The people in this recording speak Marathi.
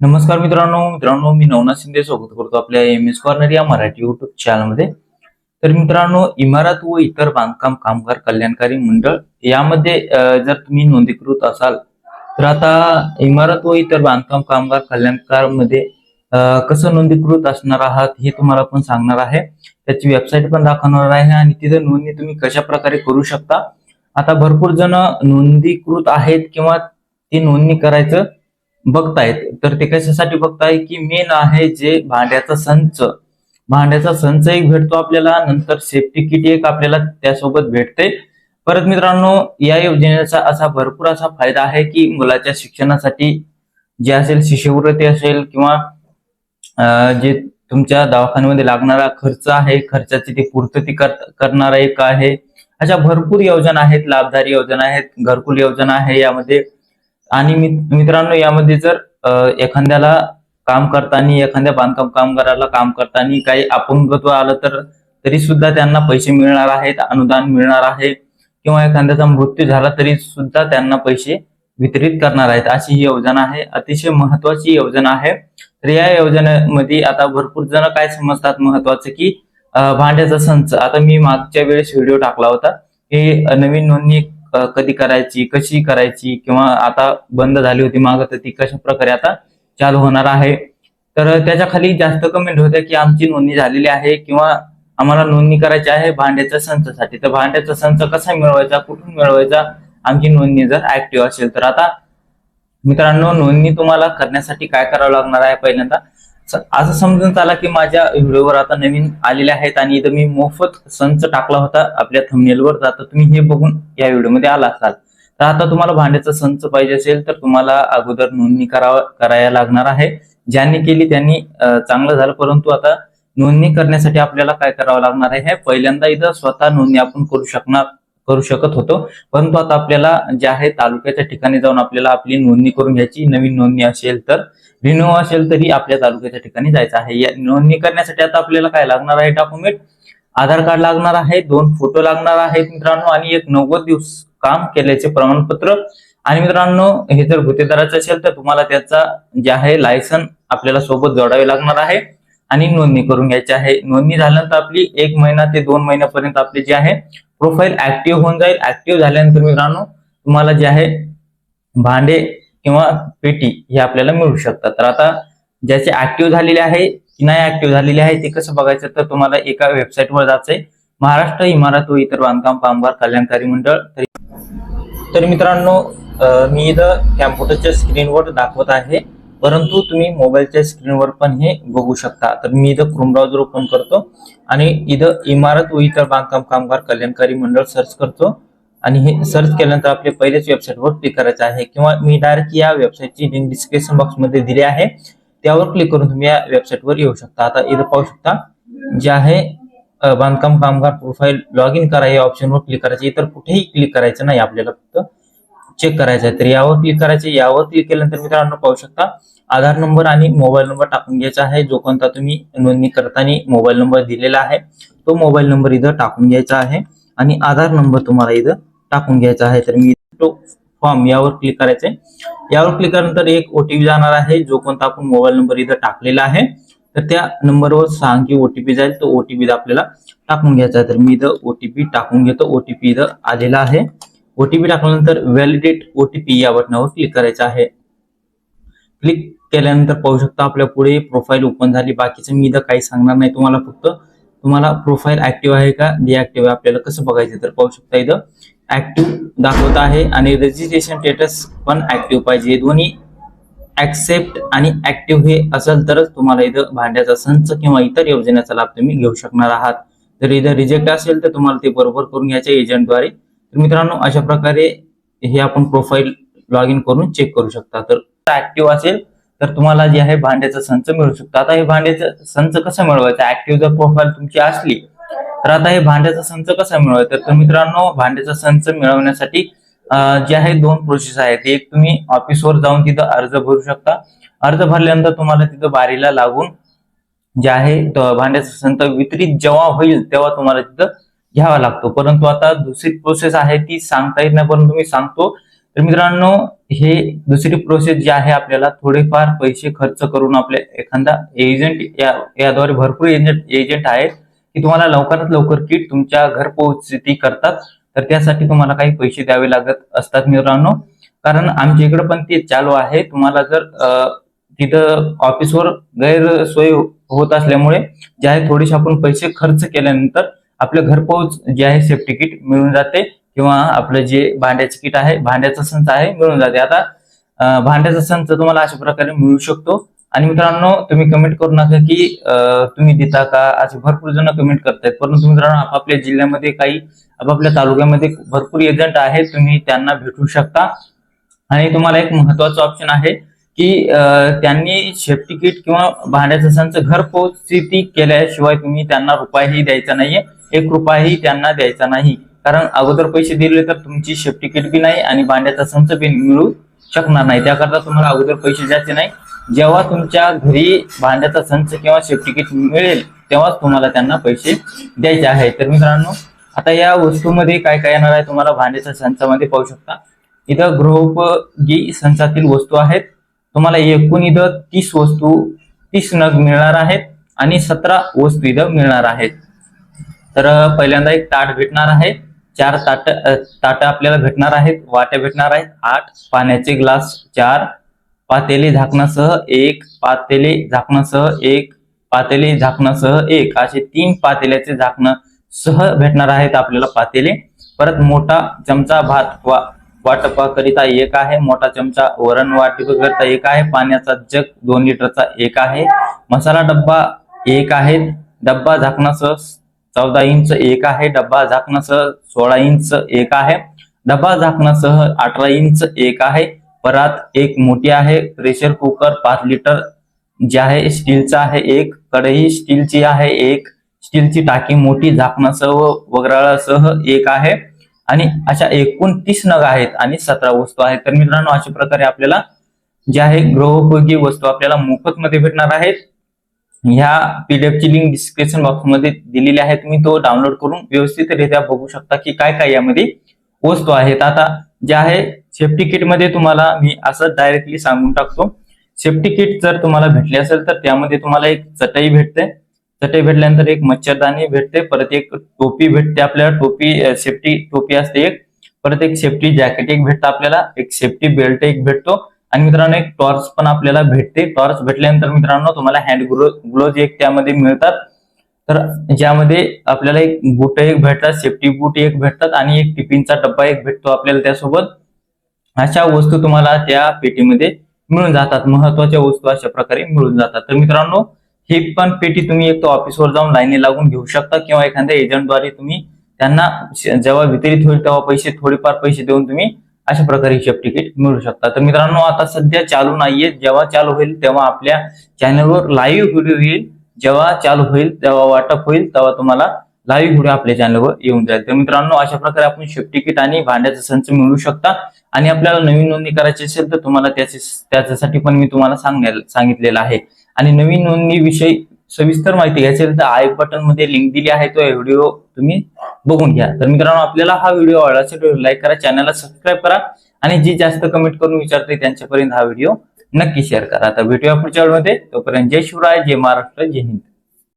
नमस्कार मित्रांनो. मित्रांनो मी नवनाथ शिंदे स्वागत करतो आपल्या एम एस कॉर्नर या मराठी युट्यूब चॅनलमध्ये तर मित्रांनो इमारत व इतर बांधकाम कामगार कल्याणकारी मंडळ यामध्ये जर तुम्ही नोंदणीकृत असाल तर आता इमारत व इतर बांधकाम कामगार कल्याणकारमध्ये कसं नोंदणीकृत असणार आहात हे तुम्हाला पण सांगणार आहे. त्याची वेबसाईट पण दाखवणार आहे आणि तिथे नोंदणी तुम्ही कशा प्रकारे करू शकता. आता भरपूर जण नोंदणीकृत आहेत किंवा ती नोंदणी करायचं बघतायत तर ते कशासाठी बघताय की मेन आहे जे भांड्याचा संच. भांड्याचा संच एक भेटतो आपल्याला नंतर सेफ्टी किट एक आपल्याला त्यासोबत भेटते. परत मित्रांनो या योजनेचा असा भरपूर असा फायदा आहे की मुलाच्या शिक्षणासाठी जे असेल शिष्यवृत्ती असेल किंवा जे तुमच्या दवाखान्यामध्ये लागणारा खर्च आहे खर्चाची ती पूर्तती कर- करणारा एक आहे. अशा भरपूर योजना आहेत लाभदारी योजना आहेत घरकुल योजना आहे यामध्ये आणि मित्रांनो यामध्ये जर एखाद्याला काम करताना एखाद्या बांधकाम कामगाराला काम करताना काही अपंगत्व आलं तर तरी सुद्धा त्यांना पैसे मिळणार आहेत अनुदान मिळणार आहे. किंवा एखाद्याचा मृत्यू झाला तरी सुद्धा त्यांना पैसे वितरित करणार आहेत. अशी ही योजना आहे. अतिशय महत्वाची योजना आहे. तर या योजनेमध्ये आता भरपूर जण काय समजतात महत्वाचं की भांड्याचा संच. आता मी मागच्या वेळेस व्हिडिओ टाकला होता. की नवीन नोंदणी कधी करायची कशी करायची किंवा आता बंद झाली होती माग तर ती कशा प्रकारे आता चालू होणार आहे? तर त्याच्याखाली जास्त कमेंट होत्या की आमची नोंदणी झालेली आहे किंवा आम्हाला नोंदणी करायची आहे भांड्याच्या संचासाठी. तर भांड्याचा संच कसा मिळवायचा कुठून मिळवायचा आमची नोंदणी जर ऍक्टिव्ह असेल तर. आता मित्रांनो नोंदणी तुम्हाला करण्यासाठी काय करावं लागणार आहे पहिल्यांदा? असं समजून चाला की माझ्या व्हिडिओवर आता नवीन आलेले आहेत आणि इथं मी मोफत संच टाकला होता आपल्या थमनेलवर तर आता तुम्ही हे बघून या व्हिडिओमध्ये आला असाल. तर आता तुम्हाला भांड्याचा संच पाहिजे असेल तर तुम्हाला अगोदर नोंदणी करावा करायला लागणार आहे. ज्यांनी केली त्यांनी चांगलं झालं. परंतु आता नोंदणी करण्यासाठी आपल्याला काय करावं लागणार आहे? हे पहिल्यांदा इथं स्वतः नोंदणी आपण करू शकणार करू शकत होतो. परंतु आता आपल्याला जे आहे तालुक्याच्या ठिकाणी जाऊन आपल्याला आपली नोंदणी करून घ्यायची. नवीन नोंदणी असेल तर रिन्यू असेल तरी आपल्या तालुक्याच्या ठिकाणी जायचं आहे. या नोंदणी करण्यासाठी आता आपल्याला काय लागणार आहे डॉक्युमेंट आधार कार्ड लागणार आहे. दोन फोटो लागणार आहेत मित्रांनो. आणि एक नव्वद दिवस काम केल्याचे प्रमाणपत्र. आणि मित्रांनो हे जर गुत्तेदाराचं असेल तर तुम्हाला त्याचा जे आहे लायसन आपल्याला सोबत जोडावे लागणार आहे. आणि नोंदणी करून घ्यायची आहे. नोंदणी झाल्यानंतर आपली एक महिना ते दोन महिन्यापर्यंत आपली जे आहे प्रोफाईल ऍक्टिव्ह होऊन जाईल. ऍक्टिव्ह झाल्यानंतर मित्रांनो तुम्हाला जे आहे भांडे किंवा पेटी हे आपल्याला मिळू शकतात. तर आता ज्याचे ऍक्टिव्ह झालेले आहे की नाही ऍक्टिव्ह झालेले आहे ते कसं बघायचं? तर तुम्हाला एका वेबसाईटवर जायचंय. महाराष्ट्र इमारत व इतर बांधकाम कामगार कल्याणकारी मंडळ. तर मित्रांनो मी इथं कॅम्प्युटरच्या स्क्रीनवर दाखवत आहे. परंतु तुम्ही मोबाईलच्या स्क्रीनवर पण हे बघू शकता. तर मी इथं क्रोम ब्राउझर ओपन करतो आणि इथं इमारत व इतर बांधकाम कामगार कल्याणकारी मंडळ सर्च करतो. आणि हे सर्च केल्यानंतर आपले पहिलेच वेबसाईटवर क्लिक करायचं आहे. किंवा मी डायरेक्ट या वेबसाईटची लिंक डिस्क्रिप्शन बॉक्समध्ये दिली आहे. त्यावर क्लिक करून तुम्ही या वेबसाईटवर येऊ शकता. आता इथं पाहू शकता जे आहे बांधकाम कामगार प्रोफाईल लॉग इन करा या ऑप्शनवर क्लिक करायचं. इतर कुठेही क्लिक करायचं नाही. आपल्याला फक्त चेक करायचं आहे. तर यावर क्लिक करायचे यावर क्लिक केल्यानंतर मित्रांनो पाहू शकता आधार नंबर आणि मोबाईल नंबर टाकून घ्यायचा आहे. जो कोणता तुम्ही नोंदणी करताना मोबाईल नंबर दिलेला आहे तो मोबाईल नंबर इथं टाकून घ्यायचा आहे. आणि आधार नंबर तुम्हाला इथं टाकून घ्यायचा आहे. तर मी तो फॉर्म यावर क्लिक करायचंय. यावर क्लिक केल्यानंतर एक ओटीपी जाणार आहे. जो कोणता आपण मोबाईल नंबर इथं टाकलेला आहे तर त्या नंबरवर सांग की ओटीपी जाईल. तो ओटीपी आपल्याला टाकून घ्यायचा आहे. तर मी इथं ओटीपी टाकून घेतो. ओटीपी इथं आलेला आहे. ओटीपी टाकल्यानंतर व्हॅलिडेट ओटीपी या बटनावर क्लिक करायचं आहे. क्लिक केल्यानंतर पाहू शकता आपल्या पुढे प्रोफाईल ओपन झाली. बाकीचं मी इथं काही सांगणार नाही तुम्हाला फक्त. तुम्हाला प्रोफाईल ऍक्टिव्ह आहे का? डिऍक्टिव्ह आहे. आपल्याला कसं बघायचं तर पाहू शकता इथं. ऍक्टिव्ह दाखवत आहे आणि रजिस्ट्रेशन स्टेटस पण ऍक्टिव्ह पाहिजे. दोन्ही ऍक्सेप्ट आणि ऍक्टिव्ह हे असेल तरच तुम्हाला इथं भांड्याचा संच किंवा इतर योजनेचा लाभ तुम्ही घेऊ शकणार आहात. जर इथं रिजेक्ट असेल तर तुम्हाला ते बरोबर करून घ्यायचे एजंटद्वारे तर मित्रांनो अशा प्रकारे हे आपण प्रोफाईल लॉग इन करून चेक करू शकता. तर ऍक्टिव्ह असेल तर तुम्हाला जे आहे भांड्याचा संच मिळू शकतो. आता हे भांड्याचं संच कसं मिळवायचं? ऍक्टिव्ह जर प्रोफाईल तुमची असली तर आता हे भांड्याचा संच कसा मिळवायचा? तर मित्रांनो भांड्याचा संच मिळवण्यासाठी जे आहे दोन प्रोसेस आहेत. एक तुम्ही ऑफिसवर जाऊन तिथं अर्ज भरू शकता. अर्ज भरल्यानंतर तुम्हाला तिथं बारीला लागून जे आहे भांड्याचा संच वितरित जेव्हा होईल तेव्हा तुम्हाला तिथं घ्यावा लागतो. परंतु आता दुसरी प्रोसेस आहे ती सांगता येत नाही परंतु मी सांगतो तर मित्रांनो हे दुसरी प्रोसेस जी आहे आपल्याला थोडेफार पैसे खर्च करून आपल्या एखादा एजंट या याद्वारे भरपूर एजंट एजंट आहेत की तुम्हाला लवकरात लवकर किट तुमच्या घर पोहोचती करतात. तर त्यासाठी तुम्हाला काही पैसे द्यावे लागत असतात मित्रांनो. कारण आमच्या इकडे पण ते चालू आहे. तुम्हाला जर अ, तिथं ऑफिसवर गैरसोय होत असल्यामुळे जे आहे थोडेसे आपण पैसे खर्च केल्यानंतर आपलं घरपोच जे आहे सेफ्टी किट मिळून जाते. किंवा आपलं जे भांड्याचं किट आहे भांड्याचा संच आहे मिळून जाते. आता भांड्याचा संच तुम्हाला अशा प्रकारे मिळू शकतो. आणि मित्रांनो तुम्ही कमेंट करू नका की तुम्ही देता का? असे भरपूर जण कमेंट करतायत. परंतु मित्रांनो आपापल्या जिल्ह्यामध्ये काही आपापल्या तालुक्यामध्ये भरपूर एजंट आहेत. तुम्ही त्यांना भेटू शकता. आणि तुम्हाला एक महत्वाचं ऑप्शन आहे की त्यांनी सेफ्टी किट किंवा भांड्याचा संच घर घरपोच केल्याशिवाय तुम्ही त्यांना रुपयाही द्यायचा नाहीये. एक रुपयाही त्यांना द्यायचा नाही. कारण अगोदर पैसे दिले तर तुमची सेफ्टी किट बी नाही आणि भांड्याचा संच बी मिळू शकणार नाही. त्याकरता तुम्हाला अगोदर पैसे द्यायचे नाही. जेव्हा तुमच्या घरी भांड्याचा संच किंवा सेफ्टी किट मिळेल तेव्हाच तुम्हाला त्यांना पैसे द्यायचे आहे. तर मित्रांनो आता या वस्तूमध्ये काय काय येणार आहे तुम्हाला भांड्याच्या संचामध्ये पाहू शकता. इथं गृहोपयोगी संचातील वस्तू आहेत. तुम्हाला एकूण इथं तीस वस्तू तीस नग मिळणार आहेत आणि सतरा वस्तू इथं मिळणार आहेत. तर पहिल्यांदा एक ताट भेटणार आहे. चार ताट ताट आपल्याला भेटणार आहेत वाट्या भेटणार आहेत. आठ पाण्याचे ग्लास. चार पातेली झाकणासह एक पातेली झाकणासह एक पातेली झाकणासह एक. असे तीन पातेल्याचे झाकणं सह भेटणार आहेत आपल्याला पातेले. परत मोठा चमचा भात वा वाटपाकरिता एक आहे. मोठा चमचा वरण वाटपाकरिता एक आहे. पाण्याचा जग दोन लिटरचा एक आहे. मसाला डब्बा एक आहे. डब्बा झाकणासह चौदा इंच एक आहे डब्बा झाकणासह सोळा इंच एक आहे डब्बा झाकणासह अठरा इंच एक आहे परात एक मोठी आहे प्रेशर कुकर पाच लिटर जे आहे स्टीलचा आहे एक कढई स्टीलची आहे एक स्टीलची टाकी मोठी झाकणासह वगराळासह एक आहे. आणि अशा एकूण तीस नग आहेत आणि सतरा वस्तू आहेत. तर मित्रांनो अशा प्रकारे आपल्याला जे आहे गृहोपयोगी वस्तू आपल्याला मोफत मध्ये भेटणार आहेत. ह्या पीडीएफ ची लिंक डिस्क्रिप्शन बॉक्समध्ये दिलेली आहे. तुम्ही तो डाउनलोड करून व्यवस्थितरित्या बघू शकता की काय काय यामध्ये वस्तू आहेत आता जे आहे सेफ्टी किटमध्ये तुम्हाला मी असं डायरेक्टली सांगून टाकतो. सेफ्टी किट जर तुम्हाला भेटली असेल तर त्यामध्ये तुम्हाला एक चटई भेटते. चटई भेटल्यानंतर एक मच्छरदाणी भेटते. परत एक टोपी भेटते आपल्याला. टोपी सेफ्टी टोपी असते एक. परत एक सेफ्टी जॅकेट एक भेटतं आपल्याला. एक सेफ्टी बेल्ट एक भेटतो. आणि मित्रांनो एक टॉर्च पण आपल्याला भेटते. टॉर्च भेटल्यानंतर मित्रांनो तुम्हाला हँड ग्लो ग्लोज एक त्यामध्ये मिळतात. तर ज्यामध्ये आपल्याला एक बूट एक भेटतात सेफ्टी बूट एक भेटतात आणि एक टिफिनचा डब्बा एक भेटतो आपल्याला त्यासोबत. अशा वस्तू तुम्हाला त्या पेटीमध्ये मिळून जातात. महत्त्वाच्या वस्तू अशा प्रकारे मिळून जातात. तर मित्रांनो ही पण पेटी तुम्ही एक तो ऑफिसवर जाऊन लाईनी लागून घेऊ शकता किंवा एखाद्या एजंटद्वारे तुम्ही त्यांना जेव्हा वितरित होईल तेव्हा पैसे थोडेफार पैसे देऊन तुम्ही अशा प्रकारे हिशेब तिकीट मिळू शकतात. तर मित्रांनो आता सध्या चालू नाहीये. जेव्हा चालू होईल तेव्हा आपल्या चॅनलवर लाईव्ह व्हिडिओ येईल. जेव्हा चालू होईल तेव्हा वाटप होईल तेव्हा तुम्हाला लाईव्ह व्हिडिओ आपल्या चॅनलवर येऊन जाईल. तर मित्रांनो अशा प्रकारे आपण शेप तिकीट आणि भांड्याचा संच मिळू शकता. आणि आपल्याला नवीन नोंदणी करायची असेल तर तुम्हाला त्याची त्याच्यासाठी पण मी तुम्हाला सांगण्याल सांगितलेलं आहे. आणि नवीन नोंदणी विषयी सविस्तर माहिती घ्यायची तर आय बटनमध्ये लिंक दिली आहे तो व्हिडिओ तुम्ही बघून घ्या. तर मित्रांनो आपल्याला हा व्हिडिओ आवडला असेल लाईक करा चॅनलला सबस्क्राईब करा आणि जे जास्त कमेंट करून विचारते त्यांच्यापर्यंत हा व्हिडिओ नक्की शेअर करा. आता भेटूया पुढच्या वेळमध्ये तोपर्यंत जय शिवराय जय महाराष्ट्र जय हिंद.